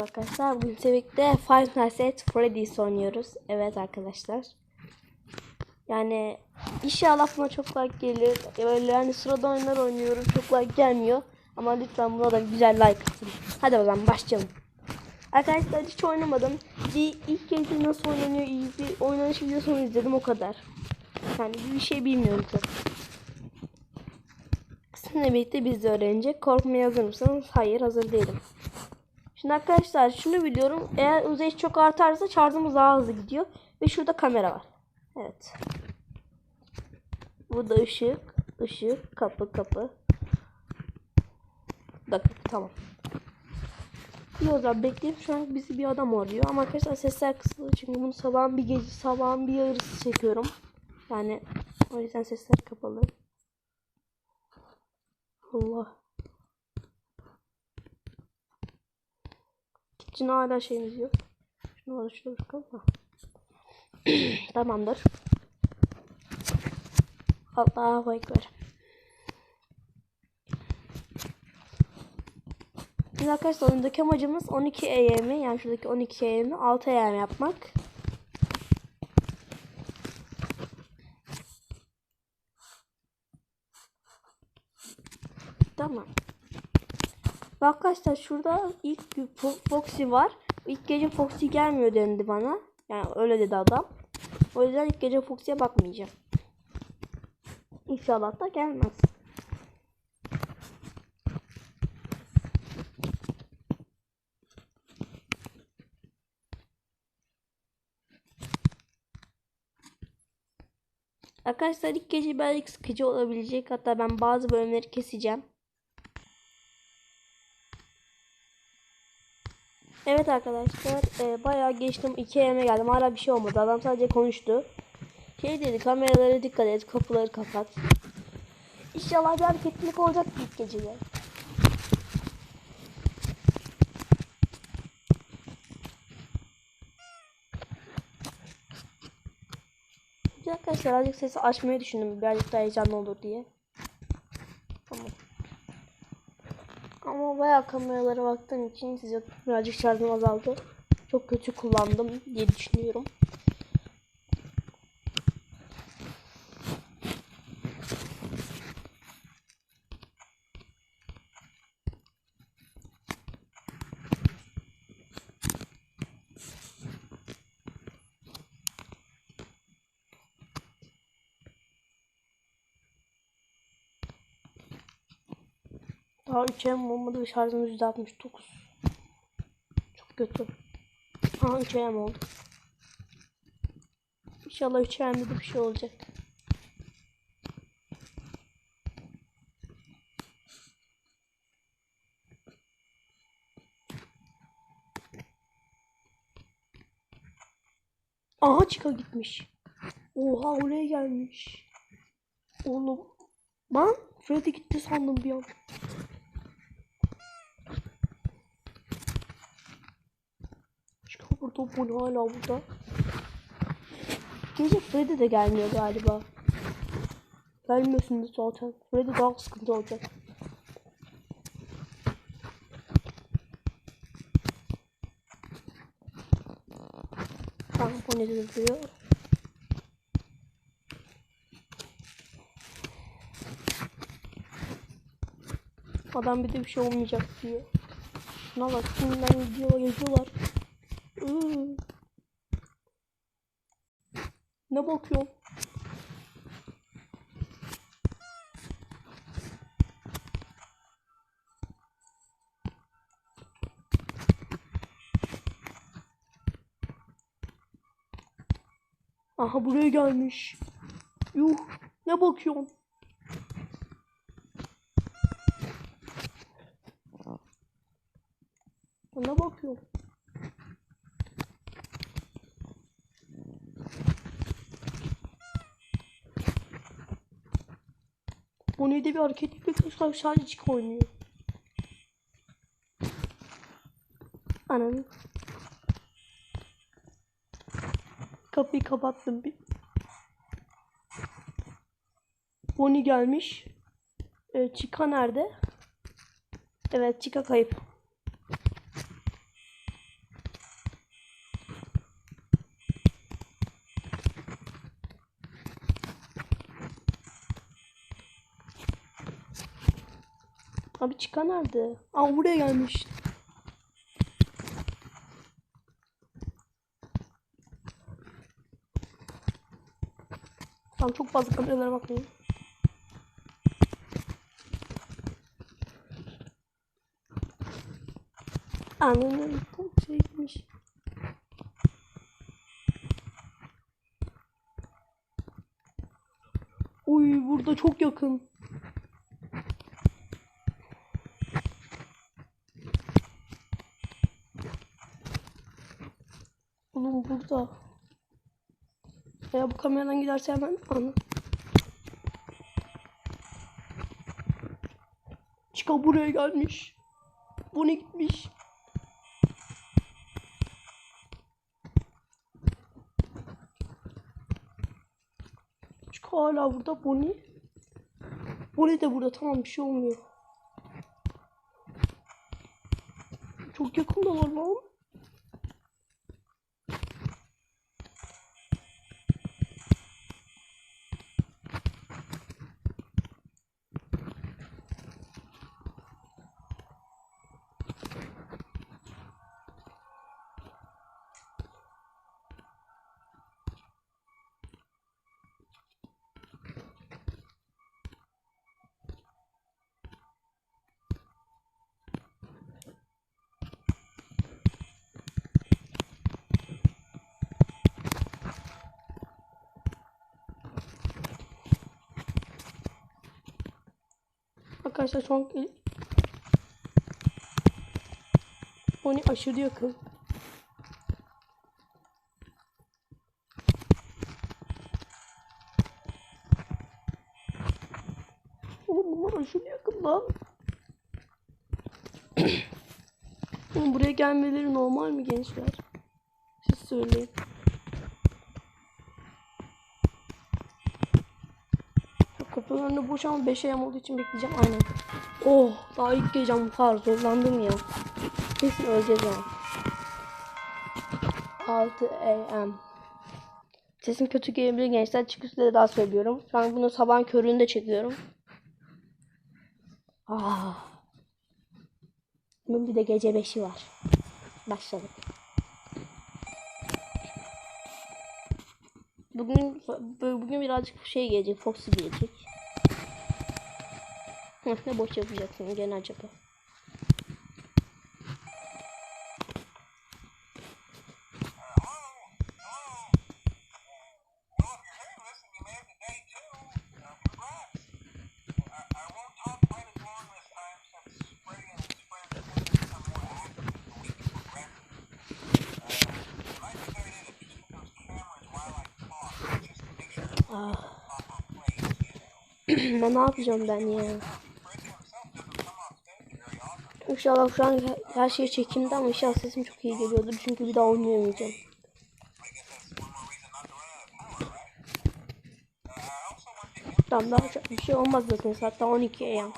Merhaba arkadaşlar. Bugün birlikte Five Nights at Freddy's oynuyoruz. Evet arkadaşlar. Yani inşallah buna çok like gelir. Böyle yani sırada oyunlar oynuyorum. Çok like gelmiyor. Ama lütfen buna da güzel like atın. Hadi o zaman başlayalım. Arkadaşlar hiç oynamadım. Bir ilk kez nasıl oynanıyor iyi bir oynanış videosunu izledim o kadar. Yani bir şey bilmiyorum tabii. Sizinle birlikte biz de öğrenecek. Korkmaya hazır mısınız? Hayır hazır değilim. Şimdi arkadaşlar şunu biliyorum. Eğer uzayış çok artarsa şarjımız daha hızlı gidiyor. Ve şurada kamera var. Evet. Burada ışık. ışık, Kapı kapı. Bakın tamam. İyi o zaman bekleyip şu an bizi bir adam arıyor. Ama arkadaşlar sesler kısılı. Çünkü bunu sabahın bir gece sabahın bir yarısı çekiyorum. Yani o yüzden sesler kapalı. Allah. İçin hala şeyimiz yok. Şunu şurada bakalım. Tamamdır. Allahu Ekber. Şimdi arkadaşlar oyundaki amacımız 12 AM'i yani şuradaki 12 AM'i 6 AM yapmak. Tamam. Ve arkadaşlar şurada ilk bir Fo- Foxy var. İlk gece Foxy gelmiyor dendi bana. Yani öyle dedi adam. O yüzden ilk gece Foxy'ye bakmayacağım. İnşallah da gelmez. Arkadaşlar ilk gece belki sıkıcı olabilecek. Hatta ben bazı bölümleri keseceğim. Evet arkadaşlar e, bayağı geçtim 2 yeme geldim hala bir şey olmadı adam sadece konuştu. Şey dedi kameralara dikkat et kapıları kapat. İnşallah bir hareketlilik olacak ilk. Şimdi arkadaşlar azıcık sesi açmayı düşündüm birazcık daha heyecanlı olur diye. Tamam. Ama bayağı kameralara baktığım için size birazcık şarjım azaldı. Çok kötü kullandım diye düşünüyorum. Daha 3 ayım olmadı ve şarjım %69. Çok kötü. Aha 3 ayım oldu. İnşallah 3 ayımda da bir şey olacak. Aha çıka gitmiş. Oha oraya gelmiş. Oğlum. Ben Freddy gitti sandım bir an. Çıkar burada bu ne hala burada. Gece Freddy de gelmiyor galiba. Gelmiyorsun da zaten. Freddy daha sıkıntı olacak. Tamam duruyor? Adam bir de bir şey olmayacak diyor. Şuna bak şimdiden gidiyor yazıyorlar. Ne bakıyorsun? Aha buraya gelmiş. Yuh ne bakıyorsun? Ne bakıyorsun? Bu neydi bir hareket yapıyor sadece çık oynuyor. Ananı. Kapıyı kapattım bir. Bonnie gelmiş. Ee, Chica nerede? Evet Chica kayıp. Abi çıkan nerede? Aa buraya gelmiş. Tamam çok fazla kameralara bakmayın. Ananın tam şeymiş. Uy burada çok yakın. Oğlum burada. Eğer bu kameradan giderse hemen anı. Çıka buraya gelmiş. Bu ne gitmiş? Çıka hala burada. Bonnie. Bonnie de burada. Tamam bir şey olmuyor. Çok yakında var lan. Arkadaşlar şu an Bonnie aşırı yakın. Oğlum aşırı yakın lan. Oğlum buraya gelmeleri normal mi gençler? Siz söyleyin. Kapının önünde boş ama 5 ayam olduğu için bekleyeceğim. Aynen. Oh daha ilk gecem bu kadar zorlandım ya. Kesin öleceğiz yani. 6 am. Sesim kötü gelebilir gençler. Çıkış size daha söylüyorum. Şu an bunu sabahın köründe çekiyorum. Ah. Bunun bir de gece 5'i var. Başladık. Bugün bugün birazcık şey gelecek. Foxy gelecek. Ne boş yapacaksın gene acaba. Ah. ne yapacağım ben ya? İnşallah şu an her şey çekimde ama inşallah sesim çok iyi geliyordur çünkü bir daha oynayamayacağım. Tamam daha çok bir şey olmaz zaten daha 12 am.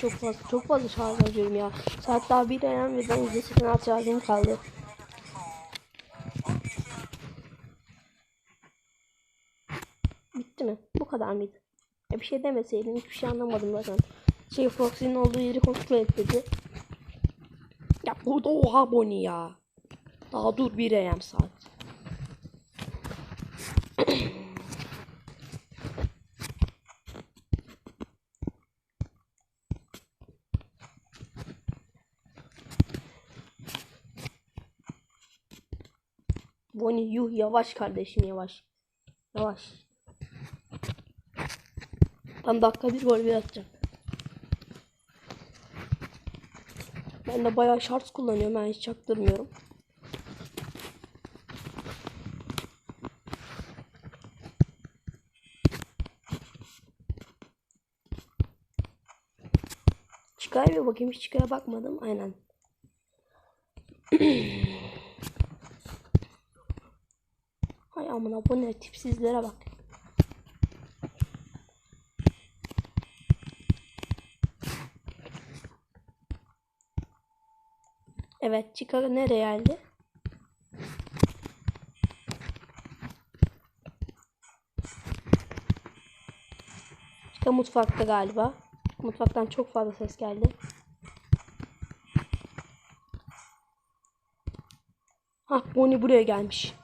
Çok fazla çok fazla şarj harcıyorum ya. Saat daha 1 am ve ben %86 şarjım kaldı. Bitti mi? Bu kadar mıydı? Ya bir şey demeseydin hiçbir şey anlamadım zaten. Şey Foxy'nin olduğu yeri kontrol et dedi. Ya burada oha Bonnie ya. Daha dur 1 am saat. Bonnie yuh yavaş kardeşim yavaş. Yavaş. Tam dakika bir gol bir atacağım. Ben de bayağı şart kullanıyorum. Ben hiç çaktırmıyorum. Çıkar mı bakayım? Hiç çıkara bakmadım. Aynen. Hay amına bu ne tipsizlere bak. Evet Chica nereye geldi? Chica mutfakta galiba. Mutfaktan çok fazla ses geldi. Hah Bonnie buraya gelmiş.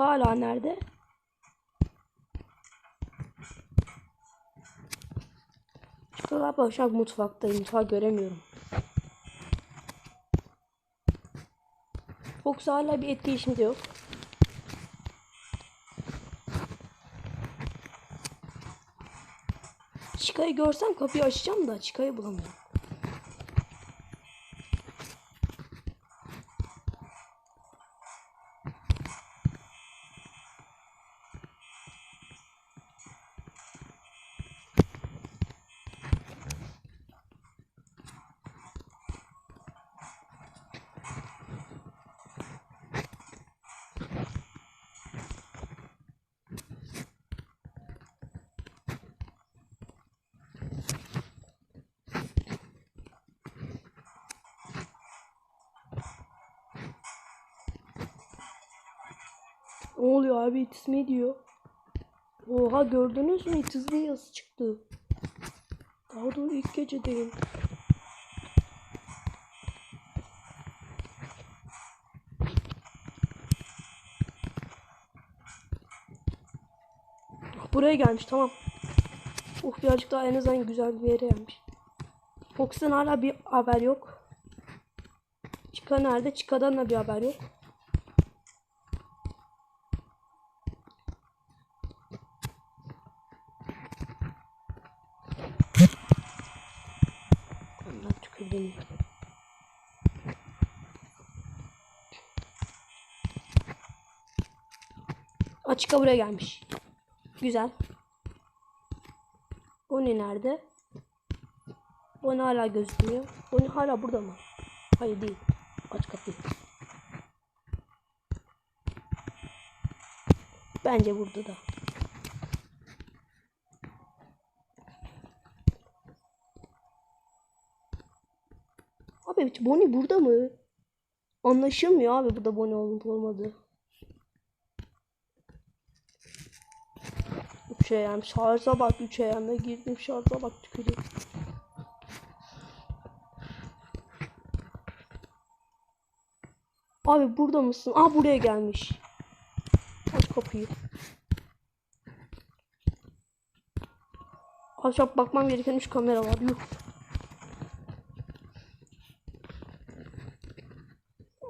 Hala nerede? Chica galiba şu an mutfaktayım. Mutfağı göremiyorum. Fox hala bir etkileşimde yok. Çika'yı görsem kapıyı açacağım da Çika'yı bulamıyorum. Ne oluyor abi itizme diyor. Oha gördünüz mü itizme yazı çıktı. Daha doğru ilk gecedeyim. Buraya gelmiş tamam. Oh birazcık daha en azından güzel bir yere gelmiş. Fox'tan hala bir haber yok. Chica nerede? Chica'dan da bir haber yok. Tükürdüm. Açıka buraya gelmiş. Güzel. Bonnie nerede? Bonnie hala gözükmüyor. Bonnie hala burada mı? Hayır değil. Aç kapıyı. Bence burada da. Hiç Bonnie burada mı? Anlaşılmıyor abi burada Bonnie olup olmadığı. 3 AM şarja bak 3 AM'e girdim şarja bak tükürüyor. Abi burada mısın? Aa buraya gelmiş. Aç kapıyı. Çok bakmam gereken 3 kamera var. Yuh.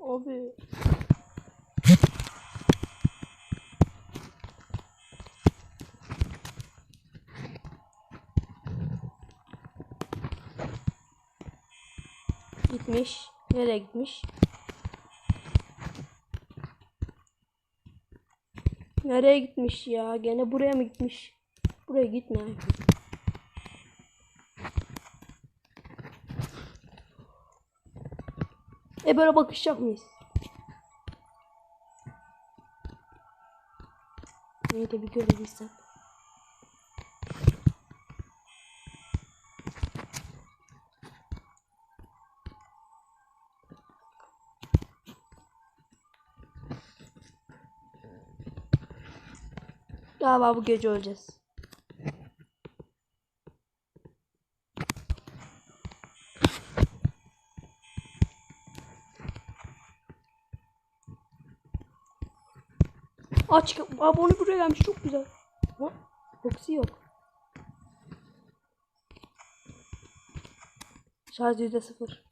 Abi. Gitmiş. Nereye gitmiş? Nereye gitmiş ya? Gene buraya mı gitmiş? Buraya gitme. E böyle bakışacak mıyız? Neydi bir görebilsem. Galiba bu gece öleceğiz. Aç abone buraya gelmiş çok güzel. Ha? Boxy yok. Şarj yüzde sıfır.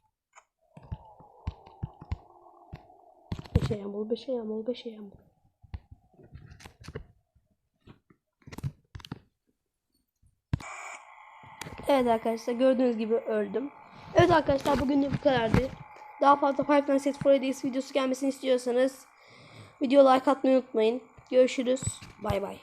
Beşe yamul, beşe yamul, beşe yamul. Evet arkadaşlar gördüğünüz gibi öldüm. Evet arkadaşlar bugün de bu kadardı. Daha fazla Five Nights at Freddy's videosu gelmesini istiyorsanız video like atmayı unutmayın. Görüşürüz. Bay bay.